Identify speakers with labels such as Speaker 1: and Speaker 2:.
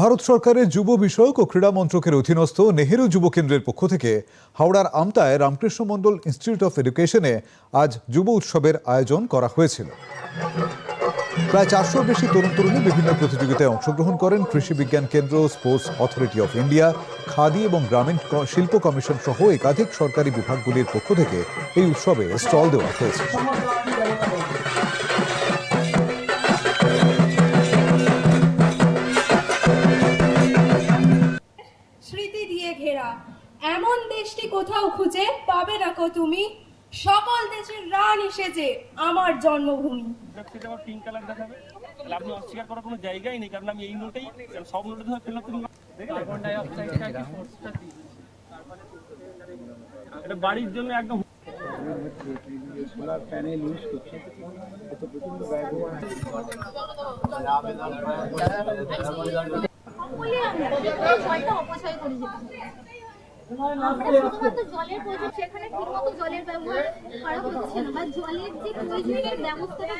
Speaker 1: ভারত সরকারের যুব বিষয়ক ও ক্রীড়া মন্ত্রকের অধীনস্থ নেহেরু যুব কেন্দ্রের পক্ষ থেকে হাওড়ার আমতায় রামকৃষ্ণ মণ্ডল ইনস্টিটিউট অফ এডুকেশনে আজ যুব উৎসবের আয়োজন করা হয়েছিল। প্রায় চারশোর বেশি তরুণ তরুণী বিভিন্ন প্রতিযোগিতায় অংশগ্রহণ করেন। কৃষি বিজ্ঞান কেন্দ্র, sports authority of India, khadi এবং গ্রামীণ শিল্প কমিশন সহ একাধিক সরকারি বিভাগগুলির পক্ষ থেকে এই উৎসবে স্টল দেওয়া হয়েছে।
Speaker 2: দিয়ে ঘেরা। এমন দেশটি কোথাও খুঁজে পাবে না কো তুমি। সকল দেশের রানী সেজে আমার জন্মভূমি।
Speaker 3: পিঙ্ক কালার দেখাবে। আপনি অস্বীকার করার কোনো জায়গাই নেই কারণ আমি এই নোটেই সব নোটে ধরে ফেললাম তুমি। এটা বাড়ির জন্য একদম
Speaker 4: সোলার প্যানেল ইউজ করছে।
Speaker 5: প্রচণ্ড অপচয় করে শুধুমাত্র জলের প্রয়োজন সেখানে ঠিকমতো জলের ব্যবহার করা হচ্ছে না। বা জলের যে প্রয়োজনীয় ব্যবস্থাটা